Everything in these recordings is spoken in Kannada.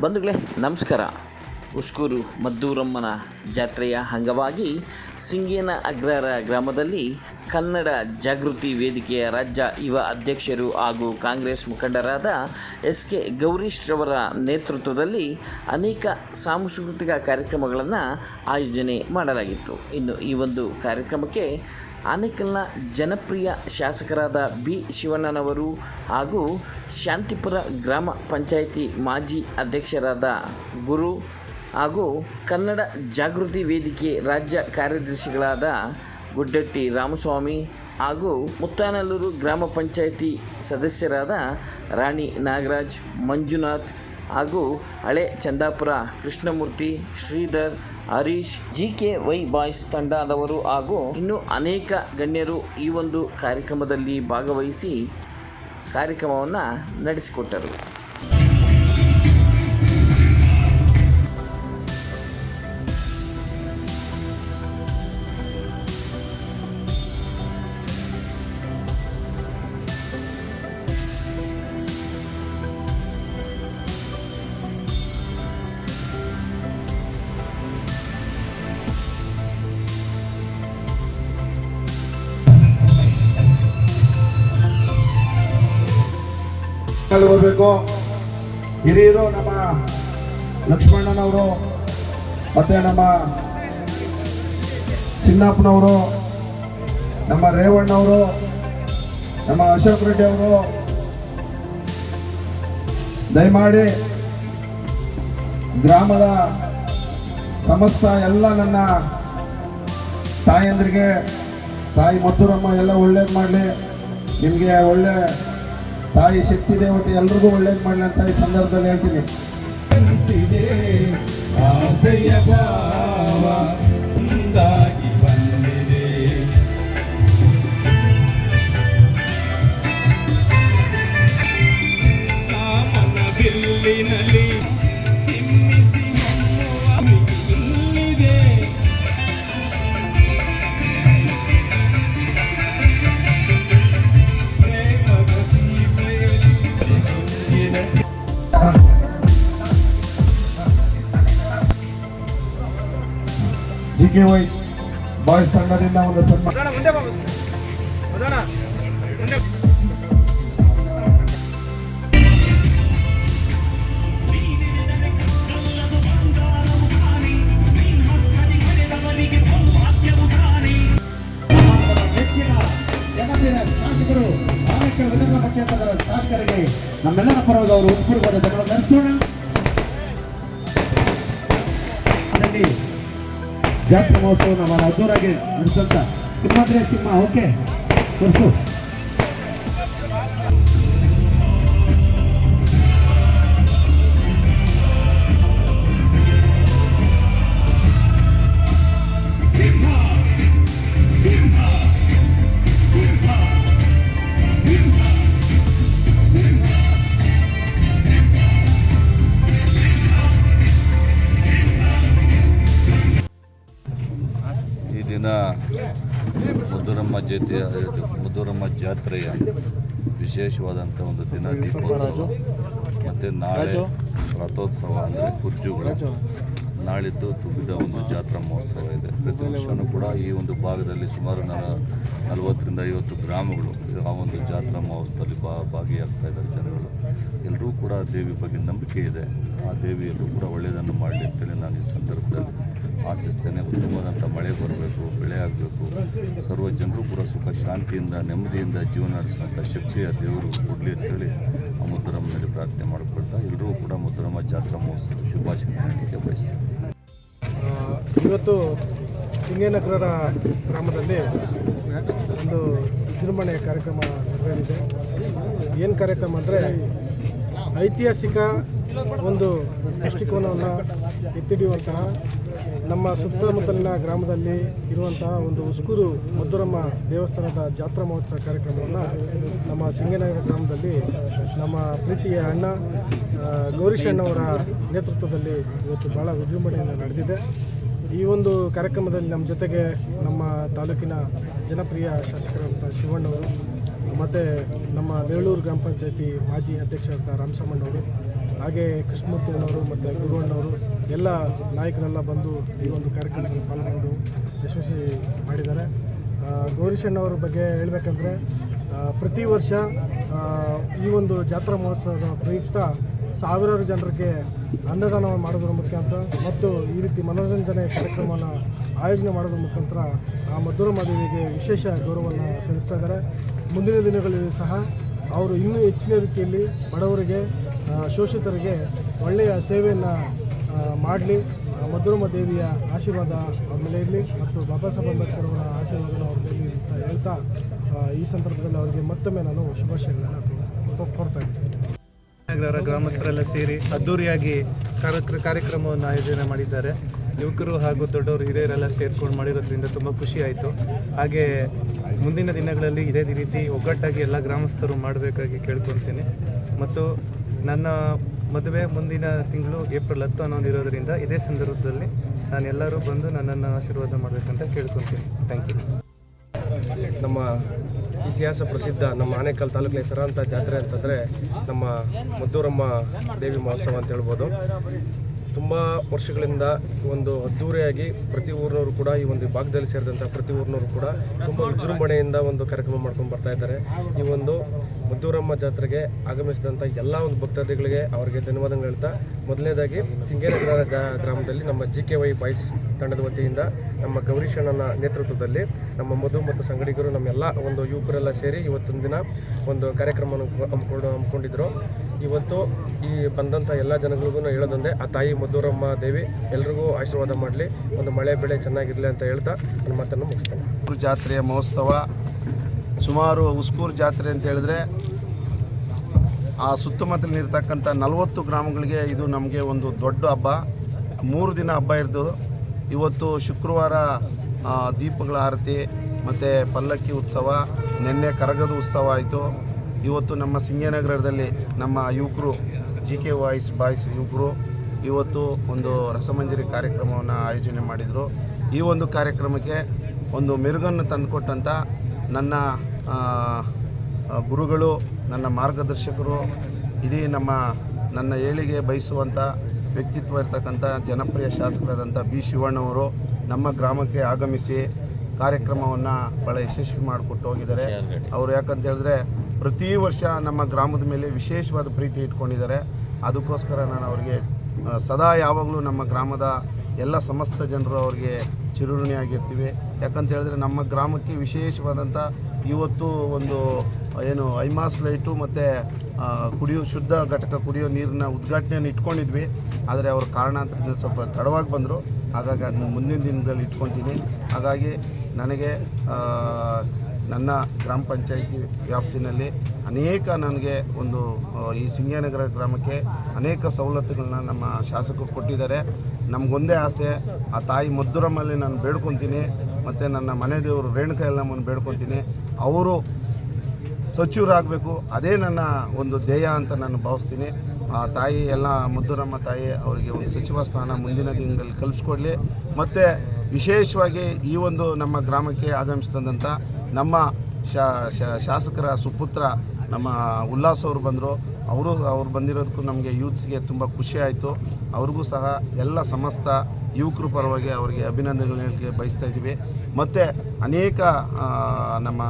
ಬಂಧುಗಳೇ, ನಮಸ್ಕಾರ. ಉಸ್ಕೂರು ಮದ್ದೂರಮ್ಮನ ಜಾತ್ರೆಯ ಅಂಗವಾಗಿ ಸಿಂಗೇನ ಅಗ್ರಹಾರ ಗ್ರಾಮದಲ್ಲಿ ಕನ್ನಡ ಜಾಗೃತಿ ವೇದಿಕೆಯ ರಾಜ್ಯ ಯುವ ಅಧ್ಯಕ್ಷರು ಹಾಗೂ ಕಾಂಗ್ರೆಸ್ ಮುಖಂಡರಾದ ಎಸ್ ಕೆ ಗೌರೀಶ್ರವರ ನೇತೃತ್ವದಲ್ಲಿ ಅನೇಕ ಸಾಂಸ್ಕೃತಿಕ ಕಾರ್ಯಕ್ರಮಗಳನ್ನು ಆಯೋಜನೆ ಮಾಡಲಾಗಿತ್ತು. ಇನ್ನು ಈ ಒಂದು ಕಾರ್ಯಕ್ರಮಕ್ಕೆ ಆನೇಕಲ್ನ ಜನಪ್ರಿಯ ಶಾಸಕರಾದ ಬಿ ಶಿವಣ್ಣನವರು ಹಾಗೂ ಶಾಂತಿಪುರ ಗ್ರಾಮ ಪಂಚಾಯಿತಿ ಮಾಜಿ ಅಧ್ಯಕ್ಷರಾದ ಗುರು ಹಾಗೂ ಕನ್ನಡ ಜಾಗೃತಿ ವೇದಿಕೆ ರಾಜ್ಯ ಕಾರ್ಯದರ್ಶಿಗಳಾದ ಗುಡ್ಡಟ್ಟಿ ರಾಮಸ್ವಾಮಿ ಹಾಗೂ ಮುತ್ತಾನಲ್ಲೂರು ಗ್ರಾಮ ಪಂಚಾಯಿತಿ ಸದಸ್ಯರಾದ ರಾಣಿ ನಾಗರಾಜ್ ಮಂಜುನಾಥ್ ಹಾಗೂ ಹಳೆ Chandapura Krishnamurthy, Sridhar, Harish G K Y boys ತಂಡದವರು ಹಾಗೂ ಇನ್ನು ಅನೇಕ ಗಣ್ಯರು ಈ ಒಂದು ಕಾರ್ಯಕ್ರಮದಲ್ಲಿ ಭಾಗವಹಿಸಿ ಕಾರ್ಯಕ್ರಮವನ್ನು ನಡೆಸಿಕೊಟ್ಟರು. ಅಲ್ಲಿ ಹೋಗ್ಬೇಕು ಹಿರಿಯರು, ನಮ್ಮ ಲಕ್ಷ್ಮಣ್ಣನವರು ಮತ್ತೆ ನಮ್ಮ ಚಿನ್ನಪ್ಪನವರು, ನಮ್ಮ ರೇವಣ್ಣವರು ನಮ್ಮ ಅಶೋಕ್ ರೆಡ್ಡಿ ಅವರು ದಯಮಾಡಿ ಗ್ರಾಮದ ಸಮಸ್ತ ಎಲ್ಲ ನನ್ನ ತಾಯಂದ್ರಿಗೆ, ತಾಯಿ ಮತ್ತೂರಮ್ಮ ಎಲ್ಲ ಒಳ್ಳೇದು ಮಾಡಲಿ. ನಿಮಗೆ ಒಳ್ಳೆ ತಾಯಿ ಶಕ್ತಿ ದೇವತೆ ಎಲ್ರಿಗೂ ಒಳ್ಳೇದು ಮಾಡಲಿ ಅಂತ ಈ ಸಂದರ್ಭದಲ್ಲಿ ಹೇಳ್ತೀನಿ. ಕೆ ವೈ ಬಾಯ್ಸ್ ತಂಡದಿಂದ ಒಂದು ಸನ್ಮಾನ. ಶಾಸಕರು ವಿಧಾನ ಶಾಸಕರಿಗೆ ನಮ್ಮೆಲ್ಲರ ಪರವಾಗಿ ಅವರು ಉತ್ಪೂರ್ವದ ನಡೆಸೋಣ ಜಾತ್ರಾ ಮಹೋತ್ಸವ ನಮ್ಮ ಅದ್ದೂರಾಗಿ ನಡೆಸಂತ ಸಿಂಹಾದ್ರೆ ಸಿಂಹ ಓಕೆ ತೋರಿಸು. ಮಧುರಮ್ಮ ಜಾತಿ ಮಧುರಮ್ಮ ಜಾತ್ರೆಯ ವಿಶೇಷವಾದಂಥ ಒಂದು ದಿನ ದೀಪೋತ್ಸವ. ಮತ್ತು ನಾಳೆ ರಥೋತ್ಸವ ಅಂದರೆ ಕುರ್ಜುಗಳು. ನಾಳಿದ್ದು ತುಂಬಿದ ಒಂದು ಜಾತ್ರಾ ಮಹೋತ್ಸವ ಇದೆ. ಪ್ರತಿ ವರ್ಷವೂ ಕೂಡ ಈ ಒಂದು ಭಾಗದಲ್ಲಿ ಸುಮಾರು ನಲ ನಲವತ್ತರಿಂದ ಐವತ್ತು ಗ್ರಾಮಗಳು ಆ ಒಂದು ಜಾತ್ರಾ ಮಹೋತ್ಸವದಲ್ಲಿ ಬಾ ಭಾಗಿಯಾಗ್ತಾ ಇದ್ದಾರೆ ಜನಗಳು. ಎಲ್ಲರೂ ಕೂಡ ದೇವಿ ಬಗ್ಗೆ ನಂಬಿಕೆ ಇದೆ. ಆ ದೇವಿಯಲ್ಲೂ ಕೂಡ ಒಳ್ಳೆಯದನ್ನು ಮಾಡಲಿ ಅಂತೇಳಿ ನಾನು ಈ ಸಂದರ್ಭದಲ್ಲಿ ಆಶಿಸ್ತೇನೆ ಉತ್ತಮವಾದಂಥ ಮಳೆ ಬರಬೇಕು, ಬೆಳೆ ಆಗಬೇಕು. ಸರ್ವ ಜನರು ಕೂಡ ಸುಖ, ಶಾಂತಿಯಿಂದ, ನೆಮ್ಮದಿಯಿಂದ ಜೀವನ ನಡೆಸುವಂಥ ಶಕ್ತಿಯ ದೇವರು ಕೊಡಲಿ ಅಂತೇಳಿ ಆ ಮುದ್ದರಮ್ಮನಲ್ಲಿ ಪ್ರಾರ್ಥನೆ ಮಾಡಿಕೊಳ್ತಾ ಎಲ್ಲರೂ ಕೂಡ ಮುದ್ದರಮ್ಮ ಜಾತ್ರಾ ಮಹೋತ್ಸವ ಶುಭಾಶಯ ಹೇಳಲಿಕ್ಕೆ ಬಯಸ್ತೀನಿ. ಇವತ್ತು ಸಿಂಗೇನಗರ ಗ್ರಾಮದಲ್ಲಿ ಒಂದು ವಿಜೃಂಭಣೆ ಕಾರ್ಯಕ್ರಮ ನೆರವೇರಿದೆ. ಏನು ಕಾರ್ಯಕ್ರಮ ಅಂದರೆ ಐತಿಹಾಸಿಕ ಒಂದು ದೃಷ್ಟಿಕೋನವನ್ನು ಎತ್ತಿಡಿಯುವಂತಹ ನಮ್ಮ ಸುತ್ತಮುತ್ತಲಿನ ಗ್ರಾಮದಲ್ಲಿ ಇರುವಂತಹ ಒಂದು ಉಸ್ಕೂರು ಮಧುರಮ್ಮ ದೇವಸ್ಥಾನದ ಜಾತ್ರಾ ಮಹೋತ್ಸವ ಕಾರ್ಯಕ್ರಮವನ್ನು ನಮ್ಮ ಸಿಂಗೇನಗರ ಗ್ರಾಮದಲ್ಲಿ ನಮ್ಮ ಪ್ರೀತಿಯ ಅಣ್ಣ ಗೌರೀಶಣ್ಣವರ ನೇತೃತ್ವದಲ್ಲಿ ಇವತ್ತು ಭಾಳ ವಿಜೃಂಭಣೆಯಿಂದ ನಡೆದಿದೆ. ಈ ಒಂದು ಕಾರ್ಯಕ್ರಮದಲ್ಲಿ ನಮ್ಮ ಜೊತೆಗೆ ನಮ್ಮ ತಾಲೂಕಿನ ಜನಪ್ರಿಯ ಶಾಸಕರಂಥ ಶಿವಣ್ಣವರು, ಮತ್ತು ನಮ್ಮ ನೆರಳೂರು ಗ್ರಾಮ ಪಂಚಾಯತಿ ಮಾಜಿ ಅಧ್ಯಕ್ಷರಾದ ರಾಮಸಮ್ಮಣ್ಣವರು ಹಾಗೆ ಕೃಷ್ಣಮೂರ್ತಿಯವರು ಮತ್ತು ಗುರುವಣ್ಣವರು ಎಲ್ಲ ನಾಯಕರೆಲ್ಲ ಬಂದು ಈ ಒಂದು ಕಾರ್ಯಕ್ರಮದಲ್ಲಿ ಪಾಲ್ಗೊಂಡು ಯಶಸ್ವಿ ಮಾಡಿದ್ದಾರೆ. ಗೌರಿಶಣ್ಣವ್ರ ಬಗ್ಗೆ ಹೇಳಬೇಕಂದ್ರೆ ಪ್ರತಿ ವರ್ಷ ಈ ಒಂದು ಜಾತ್ರಾ ಮಹೋತ್ಸವದ ಪ್ರಯುಕ್ತ ಸಾವಿರಾರು ಜನರಿಗೆ ಅನ್ನದಾನ ಮಾಡೋದ್ರ ಮುಖಾಂತರ ಮತ್ತು ಈ ರೀತಿ ಮನೋರಂಜನೆ ಕಾರ್ಯಕ್ರಮವನ್ನು ಆಯೋಜನೆ ಮಾಡೋದ್ರ ಮುಖಾಂತರ ಆ ಮಧುರಮ್ಮ ದೇವಿಗೆ ವಿಶೇಷ ಗೌರವವನ್ನು ಸಲ್ಲಿಸ್ತಾ ಇದ್ದಾರೆ. ಮುಂದಿನ ದಿನಗಳಲ್ಲಿ ಸಹ ಅವರು ಇನ್ನೂ ಹೆಚ್ಚಿನ ರೀತಿಯಲ್ಲಿ ಬಡವರಿಗೆ ಶೋಷಿತರಿಗೆ ಒಳ್ಳೆಯ ಸೇವೆಯನ್ನು ಮಾಡಲಿ. ಮಧುರಮ್ಮ ದೇವಿಯ ಆಶೀರ್ವಾದ ಅವ್ರ ಮೇಲೆ ಇರಲಿ ಮತ್ತು ಬಾಬಾ ಸಾಹೇಬ್ ಅಂಬೇಡ್ಕರ್ ಅವರ ಆಶೀರ್ವಾದನ ಅವ್ರ ಮೇಲೆ ಅಂತ ಹೇಳ್ತಾ ಈ ಸಂದರ್ಭದಲ್ಲಿ ಅವರಿಗೆ ಮತ್ತೊಮ್ಮೆ ನಾನು ಶುಭಾಶಯಗಳನ್ನು ಕೋರ್ತಾ ಇದ್ದೀನಿ ನಗರ ಗ್ರಾಮಸ್ಥರೆಲ್ಲ ಸೇರಿ ಅದ್ದೂರಿಯಾಗಿ ಕಾರ್ಯಕ್ರ, ಕಾರ್ಯಕ್ರಮವನ್ನು ಆಯೋಜನೆ ಮಾಡಿದ್ದಾರೆ. ಯುವಕರು ಹಾಗೂ ದೊಡ್ಡವರು ಹಿರಿಯರೆಲ್ಲ ಸೇರ್ಕೊಂಡು ಮಾಡಿರೋದ್ರಿಂದ ತುಂಬ ಖುಷಿ ಆಯಿತು. ಹಾಗೆ ಮುಂದಿನ ದಿನಗಳಲ್ಲಿ ಇದೇ ರೀತಿ ಒಗ್ಗಟ್ಟಾಗಿ ಎಲ್ಲ ಗ್ರಾಮಸ್ಥರು ಮಾಡಬೇಕಾಗಿ ಕೇಳ್ಕೊಳ್ತೀನಿ. ಮತ್ತು ನನ್ನ ಮದುವೆ ಮುಂದಿನ ತಿಂಗಳು ಏಪ್ರಿಲ್ ಹತ್ತು ಅನ್ನೋದಿರೋದ್ರಿಂದ ಇದೇ ಸಂದರ್ಭದಲ್ಲಿ ನಾನು ಎಲ್ಲರೂ ಬಂದು ನನ್ನನ್ನು ಆಶೀರ್ವಾದ ಮಾಡಬೇಕಂತ ಕೇಳ್ಕೊತೀನಿ. ಥ್ಯಾಂಕ್ ಯು ನಮ್ಮ ಇತಿಹಾಸ ಪ್ರಸಿದ್ಧ ನಮ್ಮ ಆನೇಕಲ್ ತಾಲೂಕಿನ ಹೆಸರಾಂತ ಜಾತ್ರೆ ಅಂತಂದರೆ ನಮ್ಮ ಮುದ್ದೂರಮ್ಮ ದೇವಿ ಮಹೋತ್ಸವ ಅಂತ ಹೇಳ್ಬೋದು. ತುಂಬ ವರ್ಷಗಳಿಂದ ಒಂದು ಅದ್ಧೂರಿಯಾಗಿ ಪ್ರತಿ ಊರಿನವರು ಕೂಡ ಈ ಒಂದು ಭಾಗದಲ್ಲಿ ಸೇರಿದಂಥ ಪ್ರತಿ ಊರಿನವರು ಕೂಡ ತುಂಬ ವಿಜೃಂಭಣೆಯಿಂದ ಒಂದು ಕಾರ್ಯಕ್ರಮ ಮಾಡ್ಕೊಂಡು ಬರ್ತಾ ಇದ್ದಾರೆ. ಈ ಒಂದು ಮದ್ದೂರಮ್ಮ ಜಾತ್ರೆಗೆ ಆಗಮಿಸಿದಂಥ ಎಲ್ಲ ಒಂದು ಭಕ್ತಾದಿಗಳಿಗೆ ಅವರಿಗೆ ಧನ್ಯವಾದಗಳು ಹೇಳ್ತಾ, ಮೊದಲನೇದಾಗಿ ಸಿಂಗೇನಗರ ಗ್ರಾ- ಗ್ರಾಮದಲ್ಲಿ ನಮ್ಮ ಜಿ ಕೆ ವೈ ಬಾಯ್ಸ್ ತಂಡದ ವತಿಯಿಂದ ನಮ್ಮ ಗೌರೀಶಣ್ಣನ ನೇತೃತ್ವದಲ್ಲಿ ನಮ್ಮ ಮಧು ಮತ್ತು ಸಂಗಡಿಗರು, ನಮ್ಮೆಲ್ಲ ಒಂದು ಯುವಕರೆಲ್ಲ ಸೇರಿ ಇವತ್ತೊಂದು ದಿನ ಒಂದು ಕಾರ್ಯಕ್ರಮವನ್ನು ಹಮ್ಮಿಕೊಂಡು ಹಮ್ಮಿಕೊಂಡಿದ್ರು. ಇವತ್ತು ಈ ಬಂದಂಥ ಎಲ್ಲ ಜನಗಳಿಗೂ ಹೇಳೋದೊಂದೇ, ಆ ತಾಯಿ ಮದ್ದೂರಮ್ಮ ದೇವಿ, ಎಲ್ರಿಗೂ ಆಶೀರ್ವಾದ ಮಾಡಲಿ. ಒಂದು ಮಳೆ ಬೆಳೆ ಚೆನ್ನಾಗಿರಲಿ ಅಂತ ಹೇಳ್ತಾ ನನ್ನ ಮಾತನ್ನು ಮುಗಿಸ್ತೇನೆ. ಜಾತ್ರೆಯ ಮಹೋತ್ಸವ. ಸುಮಾರು ಉಸ್ಕೂರು ಜಾತ್ರೆ ಅಂತ ಹೇಳಿದ್ರೆ ಆ ಸುತ್ತಮುತ್ತಲಿರ್ತಕ್ಕಂಥ ನಲವತ್ತು ಗ್ರಾಮಗಳಿಗೆ ಇದು ನಮಗೆ ಒಂದು ದೊಡ್ಡ ಹಬ್ಬ. ಮೂರು ದಿನ ಹಬ್ಬ ಇರ್ದು, ಇವತ್ತು ಶುಕ್ರವಾರ ದೀಪಗಳ ಆರತಿ, ಮತ್ತು ಪಲ್ಲಕ್ಕಿ ಉತ್ಸವ, ನಿನ್ನೆ ಕರಗದ ಉತ್ಸವ ಆಯಿತು. ಇವತ್ತು ನಮ್ಮ ಸಿಂಗನಗರದಲ್ಲಿ ನಮ್ಮ ಯುವಕರು ಜಿ ಕೆ ವಾಯ್ಸ್ ಬಾಯ್ಸ್ ಯುವಕರು ಇವತ್ತು ಒಂದು ರಸಮಂಜರಿ ಕಾರ್ಯಕ್ರಮವನ್ನು ಆಯೋಜನೆ ಮಾಡಿದರು. ಈ ಒಂದು ಕಾರ್ಯಕ್ರಮಕ್ಕೆ ಒಂದು ಮೆರುಗನ್ನು ತಂದುಕೊಟ್ಟಂಥ ನನ್ನ ಗುರುಗಳು ನನ್ನ ಮಾರ್ಗದರ್ಶಕರು ಇಡೀ ನಮ್ಮ ನನ್ನ ಏಳಿಗೆ ಬಯಸುವಂಥ ವ್ಯಕ್ತಿತ್ವ ಇರ್ತಕ್ಕಂಥ ಜನಪ್ರಿಯ ಶಾಸಕರಾದಂಥ ಬಿ ಶಿವಣ್ಣವರು ನಮ್ಮ ಗ್ರಾಮಕ್ಕೆ ಆಗಮಿಸಿ ಕಾರ್ಯಕ್ರಮವನ್ನು ಭಾಳ ಯಶಸ್ವಿ ಮಾಡಿಕೊಟ್ಟು ಹೋಗಿದ್ದಾರೆ. ಅವರು ಯಾಕಂತ ಹೇಳಿದ್ರೆ ಪ್ರತಿ ವರ್ಷ ನಮ್ಮ ಗ್ರಾಮದ ಮೇಲೆ ವಿಶೇಷವಾದ ಪ್ರೀತಿ ಇಟ್ಕೊಂಡಿದ್ದಾರೆ. ಅದಕ್ಕೋಸ್ಕರ ನಾನು ಅವರಿಗೆ ಸದಾ ಯಾವಾಗಲೂ ನಮ್ಮ ಗ್ರಾಮದ ಎಲ್ಲ ಸಮಸ್ತ ಜನರು ಅವ್ರಿಗೆ ಚಿರುಋಣಿಯಾಗಿರ್ತೀವಿ. ಯಾಕಂತ ಹೇಳಿದ್ರೆ ನಮ್ಮ ಗ್ರಾಮಕ್ಕೆ ವಿಶೇಷವಾದಂಥ ಇವತ್ತು ಒಂದು, ಏನು, ಐಮಾಸ್ ಲೈಟು ಮತ್ತು ಕುಡಿಯೋ ಶುದ್ಧ ಘಟಕ ಕುಡಿಯೋ ನೀರಿನ ಉದ್ಘಾಟನೆಯನ್ನು ಇಟ್ಕೊಂಡಿದ್ವಿ. ಆದರೆ ಅವ್ರ ಕಾರಣಾಂತರದಿಂದ ಸ್ವಲ್ಪ ತಡವಾಗಿ ಬಂದರು. ಹಾಗಾಗಿ ಅದನ್ನ ಮುಂದಿನ ದಿನದಲ್ಲಿ ಇಟ್ಕೊತೀನಿ. ಹಾಗಾಗಿ ನನಗೆ ನನ್ನ ಗ್ರಾಮ ಪಂಚಾಯಿತಿ ವ್ಯಾಪ್ತಿನಲ್ಲಿ ಅನೇಕ ನನಗೆ ಒಂದು ಈ ಸಿಂಗನಗರ ಗ್ರಾಮಕ್ಕೆ ಅನೇಕ ಸವಲತ್ತುಗಳನ್ನ ನಮ್ಮ ಶಾಸಕರು ಕೊಟ್ಟಿದ್ದಾರೆ. ನಮಗೊಂದೇ ಆಸೆ, ಆ ತಾಯಿ ಮದ್ದೂರಮ್ಮಲ್ಲಿ ನಾನು ಬೇಡ್ಕೊತೀನಿ, ಮತ್ತು ನನ್ನ ಮನೆ ದೇವರು ರೇಣುಕಾ ಎಲ್ಲಮ್ಮನ ಬೇಡ್ಕೊತೀನಿ. ಅವರು ಸಚಿವರಾಗಬೇಕು, ಅದೇ ನನ್ನ ಒಂದು ಧ್ಯೇಯ ಅಂತ ನಾನು ಭಾವಿಸ್ತೀನಿ. ಆ ತಾಯಿ, ಎಲ್ಲ ಮದ್ದೂರಮ್ಮ ತಾಯಿ ಅವರಿಗೆ ಒಂದು ಸಚಿವ ಸ್ಥಾನ ಮುಂದಿನ ದಿನಗಳಲ್ಲಿ ಕಲ್ಪಿಸ್ಕೊಡ್ಲಿ. ಮತ್ತು ವಿಶೇಷವಾಗಿ ಈ ಒಂದು ನಮ್ಮ ಗ್ರಾಮಕ್ಕೆ ಆಗಮಿಸಿದಂಥ ನಮ್ಮ ಶಾಸಕರ ಸುಪುತ್ರ ನಮ್ಮ ಉಲ್ಲಾಸ್ ಅವರು ಬಂದರು. ಅವರು, ಅವ್ರು ಬಂದಿರೋದಕ್ಕೂ ನಮಗೆ ಯೂತ್ಸ್ಗೆ ತುಂಬ ಖುಷಿ ಆಯಿತು. ಅವ್ರಿಗೂ ಸಹ ಎಲ್ಲ ಸಮಸ್ತ ಯುವಕರು ಪರವಾಗಿ ಅವರಿಗೆ ಅಭಿನಂದನೆಗಳಿಗೆ ಬಯಸ್ತಾ ಇದ್ದೀವಿ. ಮತ್ತು ಅನೇಕ ನಮ್ಮ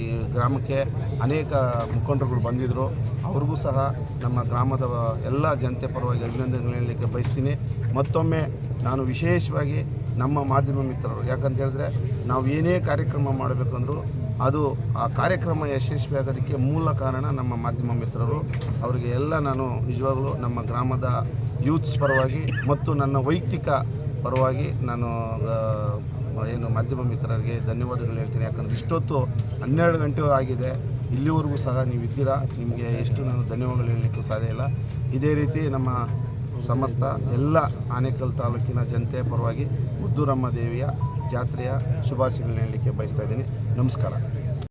ಈ ಗ್ರಾಮಕ್ಕೆ ಅನೇಕ ಮುಖಂಡರುಗಳು ಬಂದಿದ್ದರು ಅವ್ರಿಗೂ ಸಹ ನಮ್ಮ ಗ್ರಾಮದ ಎಲ್ಲ ಜನತೆ ಪರವಾಗಿ ಅಭಿನಂದನೆಗಳಿಗೆ ಬಯಸ್ತೀನಿ. ಮತ್ತೊಮ್ಮೆ ನಾನು ವಿಶೇಷವಾಗಿ ನಮ್ಮ ಮಾಧ್ಯಮ ಮಿತ್ರರು. ಯಾಕಂತ ಹೇಳಿದ್ರೆ ನಾವು ಏನೇ ಕಾರ್ಯಕ್ರಮ ಮಾಡಬೇಕಂದ್ರೂ ಅದು ಆ ಕಾರ್ಯಕ್ರಮ ಯಶಸ್ವಿ ಆಗೋದಕ್ಕೆ ಮೂಲ ಕಾರಣ ನಮ್ಮ ಮಾಧ್ಯಮ ಮಿತ್ರರು. ಅವರಿಗೆ ಎಲ್ಲ ನಾನು ನಿಜವಾಗಲೂ ನಮ್ಮ ಗ್ರಾಮದ ಯೂತ್ಸ್ ಪರವಾಗಿ ಮತ್ತು ನನ್ನ ವೈಯಕ್ತಿಕ ಪರವಾಗಿ ನಾನು ಏನು ಮಾಧ್ಯಮ ಮಿತ್ರರಿಗೆ ಧನ್ಯವಾದಗಳು ಹೇಳ್ತೀನಿ. ಯಾಕಂದರೆ ಇಷ್ಟೊತ್ತು ಹನ್ನೆರಡು ಗಂಟೆ ಆಗಿದೆ. ಇಲ್ಲಿವರೆಗೂ ಸಹ ನೀವು ಇದ್ದೀರಾ ನಿಮಗೆ ಎಷ್ಟು ನಾನು ಧನ್ಯವಾದಗಳು ಹೇಳಲಿಕ್ಕೂ ಸಾಧ್ಯ ಇಲ್ಲ. ಇದೇ ರೀತಿ ನಮ್ಮ ಸಮಸ್ತ ಎಲ್ಲ ಆನೇಕಲ್ ತಾಲೂಕಿನ ಜನತೆಯ ಪರವಾಗಿ ಮುದ್ದೂರಮ್ಮ ದೇವಿಯ ಜಾತ್ರೆಯ ಶುಭಾಶಯಗಳನ್ನ ಹೇಳಲಿಕ್ಕೆ ಬಯಸ್ತಾ ಇದ್ದೀನಿ. ನಮಸ್ಕಾರ.